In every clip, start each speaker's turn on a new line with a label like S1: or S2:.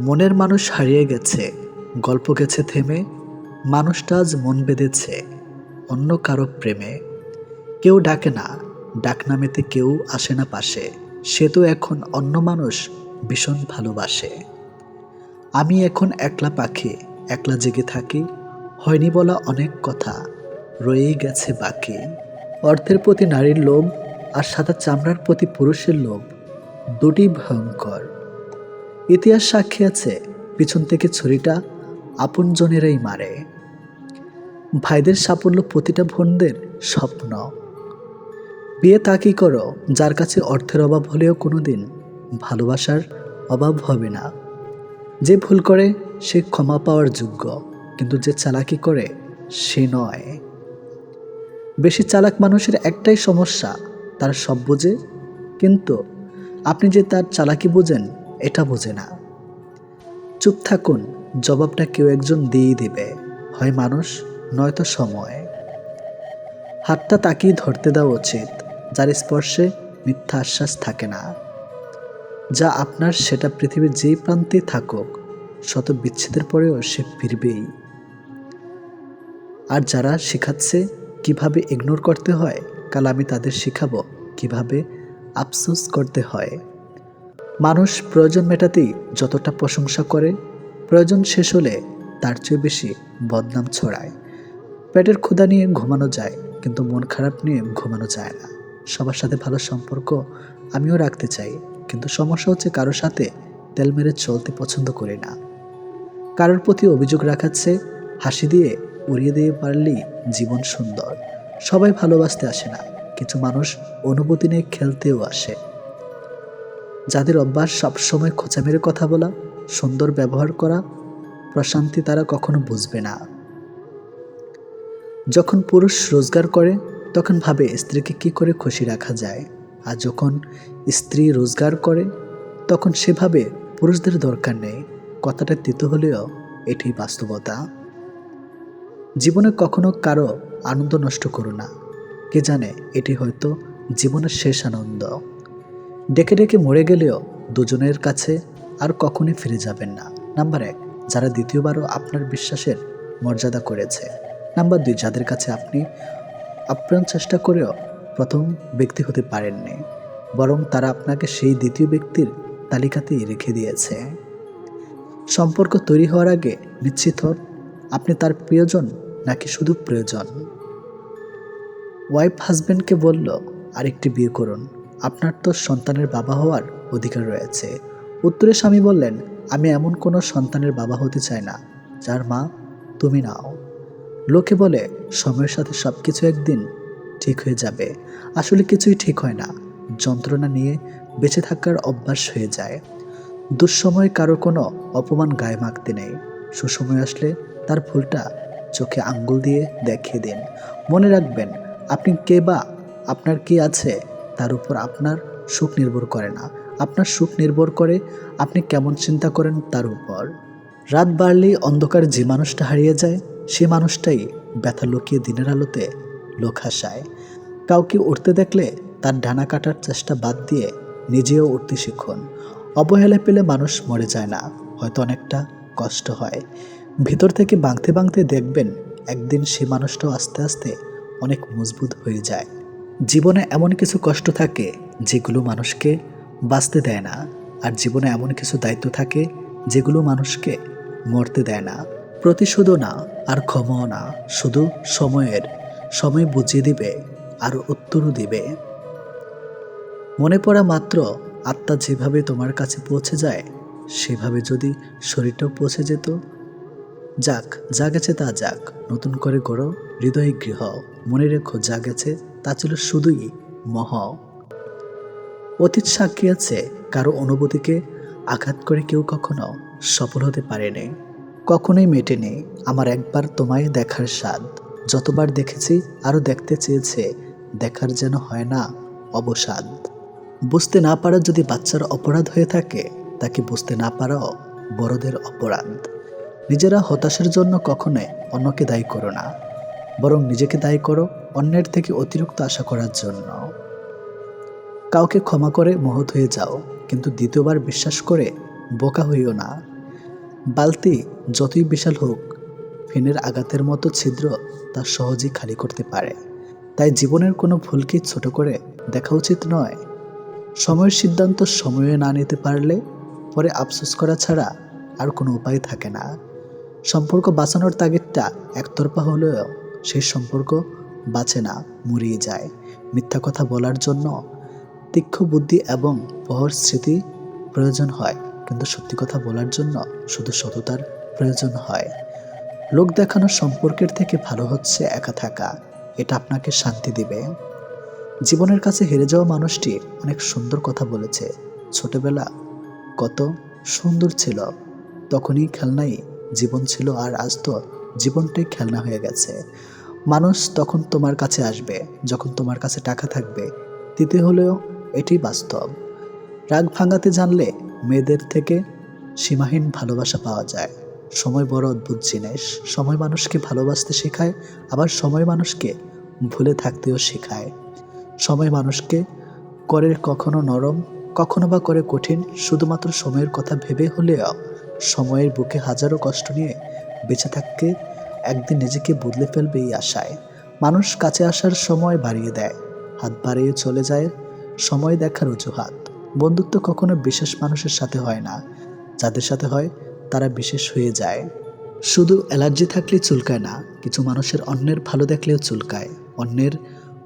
S1: মনের মানুষ হারিয়ে গেছে, গল্প গেছে থেমে, মানুষটা আজ মন বেঁধেছে, অন্য কারও প্রেমে। কেউ ডাকে না, ডাক নামেতে কেউ আসে না পাশে, সে তো এখন অন্য মানুষ ভীষণ ভালোবাসে। আমি এখন একলা পাখি, একলা জেগে থাকি, হয়নি বলা অনেক কথা, রয়েই গেছে বাকি। অর্থের প্রতি নারীর লোভ আর সাদা চামড়ার প্রতি পুরুষের লোভ, দুটি ভয়ঙ্কর। ইতিহাস সাক্ষী আছে, পিছন থেকে ছুরিটা আপনজনেরাই মারে। ভাইদের সাফল্য প্রতিটা বোনদের স্বপ্ন। বিয়ে তাকেই করো, যার কাছে অর্থের অভাব হলেও কোনো দিন ভালোবাসার অভাব হবে না। যে ভুল করে, সে ক্ষমা পাওয়ার যোগ্য, কিন্তু যে চালাকি করে, সে নয়। বেশি চালাক মানুষের একটাই সমস্যা, তার সব বোঝে, কিন্তু আপনি যে তার চালাকি বোঝেন এটা বোঝে না। চুপ থাকুন, জবাবটা কেউ একজন দিয়েই দেবে। হয় মানুষ, নয়তো সময়। হাতটা তাকেই ধরতে দেওয়া উচিত, যার স্পর্শে মিথ্যা আশ্বাস থাকে না। যা আপনার, সেটা পৃথিবীর যেই প্রান্তে থাকুক, শত বিচ্ছেদের পরেও সে ফিরবেই। আর যারা শেখাচ্ছে কীভাবে ইগনোর করতে হয়, কাল আমি তাদের শেখাবো কীভাবে আফসোস করতে হয়। মানুষ প্রয়োজন মেটাতেই যতটা প্রশংসা করে, প্রয়োজন শেষ হলে তার চেয়ে বেশি বদনাম ছড়ায়। পেটের ক্ষুধা নিয়ে ঘুমানো যায়, কিন্তু মন খারাপ নিয়ে ঘুমানো যায় না। সবার সাথে ভালো সম্পর্ক আমিও রাখতে চাই, কিন্তু সমস্যা হচ্ছে কারোর সাথে তেল মেরে চলতে পছন্দ করি না। কারোর প্রতি অভিযোগ রাখাচ্ছে হাসি দিয়ে উড়িয়ে দিয়ে পারলেই জীবন সুন্দর। সবাই ভালোবাসতে আসে না, কিছু মানুষ অনুভূতি নিয়ে খেলতেও আসে। যাদের অভ্যাস সবসময় খোঁচা মেরে কথা বলা, সুন্দর ব্যবহার করা, প্রশান্তি তারা কখনো বুঝবে না। যখন পুরুষ রোজগার করে, তখন ভাবে স্ত্রীকে কি করে খুশি রাখা যায়। আর যখন স্ত্রী রোজগার করে, তখন সেভাবে পুরুষদের দরকার নেই। কথাটা তিতো হলেও এটি বাস্তবতা। জীবনে কখনো কারও আনন্দ নষ্ট করো না। কে জানে এটি হয়তো জীবনের শেষ আনন্দ। ডেকে ডেকে মরে গেলেও দুজনের কাছে আর কখনই ফিরে যাবেন না। নাম্বার এক, যারা দ্বিতীয়বারও আপনার বিশ্বাসের মর্যাদা করেছে। নাম্বার দুই, যাদের কাছে আপনি আপ্রাণ চেষ্টা করেও প্রথম ব্যক্তি হতে পারেননি, বরং তারা আপনাকে সেই দ্বিতীয় ব্যক্তির তালিকাতেই রেখে দিয়েছে। সম্পর্ক তৈরি হওয়ার আগে নিশ্চিত হন, আপনি তার প্রিয়জন নাকি শুধু প্রয়োজন। ওয়াইফ হাজব্যান্ডকে বলল, আরেকটি বিয়ে করুন। আপনার তো সন্তানের বাবা হওয়ার অধিকার রয়েছে। উত্তরে স্বামী বললেন, আমি এমন কোনো সন্তানের বাবা হতে চাই না। যার মা তুমি নাও। লোকে বলে, সময়ের সাথে সব কিছু একদিন ঠিক হয়ে যাবে। আসলে কিছুই ঠিক হয় না। যন্ত্রণা নিয়ে বেঁচে থাকার অভ্যাস হয়ে যায়। দুঃসময়ে কারও কোনো অপমান গায়ে মাখতে নেই। সুসময় আসলে তার ভুলটা চোখে আঙ্গুল দিয়ে দেখিয়ে দিন। মনে রাখবেন, আপনি কে বা আপনার কি আছে তার উপর আপনার সুখ নির্ভর করে না। আপনার সুখ নির্ভর করে আপনি কেমন চিন্তা করেন তার উপর। রাত বাড়লেই অন্ধকার যে মানুষটা হারিয়ে যায়, সে মানুষটাই ব্যথা লুকিয়ে দিনের আলোতে লোক হাসায়। কাউকে উঠতে দেখলে তার ডানা কাটার চেষ্টা বাদ দিয়ে নিজেও উঠতে শিখুন। অবহেলা পেলে মানুষ মরে যায় না, হয়তো অনেকটা কষ্ট হয়। ভিতর থেকে বাঁধতে বাঁধতে দেখবেন একদিন সে মানুষটাও আস্তে আস্তে অনেক মজবুত হয়ে যায়। জীবনে এমন কিছু কষ্ট থাকে যেগুলো মানুষকে বাঁচতে দেয় না, আর জীবনে এমন কিছু দায়িত্ব থাকে যেগুলো মানুষকে মরতে দেয় না। প্রতিশোধও না, আর ক্ষমাও না, শুধু সময়ের, সময় বুঝিয়ে দিবে, আর উত্তরও দিবে। মনে পড়া মাত্র, আত্মা যেভাবে তোমার কাছে পৌঁছে যায়, সেভাবে যদি শরীরটাও পৌঁছে যেত, যাক, যা গেছে তা যাক, নতুন করে গড়ো হৃদয় গৃহ, মনে রেখো, যা গেছে তা ছিল শুধুই মহ। অতীত সাক্ষী আছে কারও অনুভূতিকে আঘাত করে কেউ কখনো সফল হতে পারেনি। কখনোই মেটেনি আমার একবার তোমায় দেখার স্বাদ। যতবার দেখেছি, আরও দেখতে চেয়েছে, দেখার যেন হয় না অবসাদ। বুঝতে না পারা যদি বাচ্চার অপরাধ হয়ে থাকে তাকে বুঝতে না পারাও বড়দের অপরাধ। নিজেরা হতাশার জন্য কখনোই অন্যকে দায়ী করো না। বরং নিজেকে দায়ী করো অন্যের থেকে অতিরিক্ত আশা করার জন্য। কাউকে ক্ষমা করে মহৎ হয়ে যাও, কিন্তু দ্বিতীয়বার বিশ্বাস করে বোকা হইও না। বালতি যতই বিশাল হোক, ফেনের আঘাতের মতো ছিদ্র তা সহজেই খালি করতে পারে। তাই জীবনের কোনো ভুলকে ছোট করে দেখা উচিত নয়। সময়ের সিদ্ধান্ত সময়ে না নিতে পারলে পরে আফসোস করা ছাড়া আর কোনো উপায় থাকে না। সম্পর্ক বাঁচানোর তাগিদটা একতরফা হলেও সেই সম্পর্ক বাঁচে না মুড়িয়ে যায়। মিথ্যা কথা বলার জন্য তীক্ষ্ণ বুদ্ধি এবং প্রহর স্মৃতি প্রয়োজন হয়, কিন্তু সত্যি কথা বলার জন্য শুধু সততার প্রয়োজন হয়। লোক দেখানোর সম্পর্কের থেকে ভালো হচ্ছে একা থাকা, এটা আপনাকে শান্তি দিবে। জীবনের কাছে হেরে যাওয়া মানুষটি অনেক সুন্দর কথা বলেছে। ছোটবেলা কত সুন্দর ছিল, তখনই খেলনাই জীবন ছিল আর আজ তো জীবনটাই খেলনা হয়ে গেছে। মানুষ তখন তোমার কাছে আসবে, যখন তোমার কাছে টাকা থাকবে। দিতে হলেও এটি বাস্তব। রাগ ভাঙাতে জানলে মেয়েদের থেকে সীমাহীন ভালোবাসা পাওয়া যায়। সময় বড় অদ্ভুত জিনিস। সময় মানুষকে ভালোবাসতে শেখায়, আবার সময় মানুষকে ভুলে থাকতেও শেখায়। সময় মানুষকে করে কখনো নরম, কখনো বা করে কঠিন, শুধুমাত্র সময়ের কথা ভেবে হলেও সময়ের বুকে হাজারো কষ্ট নিয়ে বেঁচে থাকতে একদিন নিজেকে বদলে ফেলবে এই আশায়। মানুষ কাছে আসার সময় বাড়িয়ে দেয়, হাত বাড়িয়ে চলে যায়, সময় দেখার অজুহাত। বন্ধুত্ব কখনো বিশেষ মানুষের সাথে হয় না, যাদের সাথে হয় তারা বিশেষ হয়ে যায়। শুধু অ্যালার্জি থাকলে চুলকায় না, কিছু মানুষের অন্যের ভালো দেখলেও চুলকায়। অন্যের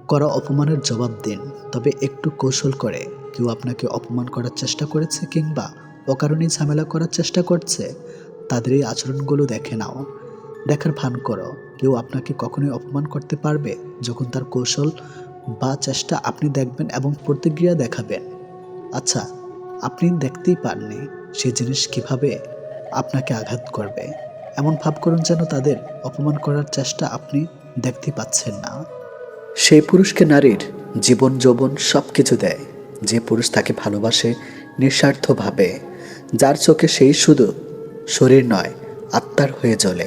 S1: করা অপমানের জবাব দিন, তবে একটু কৌশল করে। কেউ আপনাকে অপমান করার চেষ্টা করেছে কিংবা অকারণে ঝামেলা করার চেষ্টা করছে, তাদের এই আচরণগুলো দেখে নাও। দেখার ভান করো। কেউ আপনাকে কখনোই অপমান করতে পারবে যখন তার কৌশল বা চেষ্টা আপনি দেখবেন এবং প্রতিক্রিয়া দেখাবেন। আচ্ছা আপনি দেখতেই পাননি সে জিনিস কীভাবে আপনাকে আঘাত করবে। এমন ভাব করুন যেন তাদের অপমান করার চেষ্টা আপনি দেখতে পাচ্ছেন না। সেই পুরুষকে নারীর জীবন যৌবন সব কিছু দেয়। যে পুরুষ তাকে ভালোবাসে, নিঃস্বার্থভাবে, যার চোখে সেই শুধু শরীর নয়, আত্মার হয়ে জ্বলে।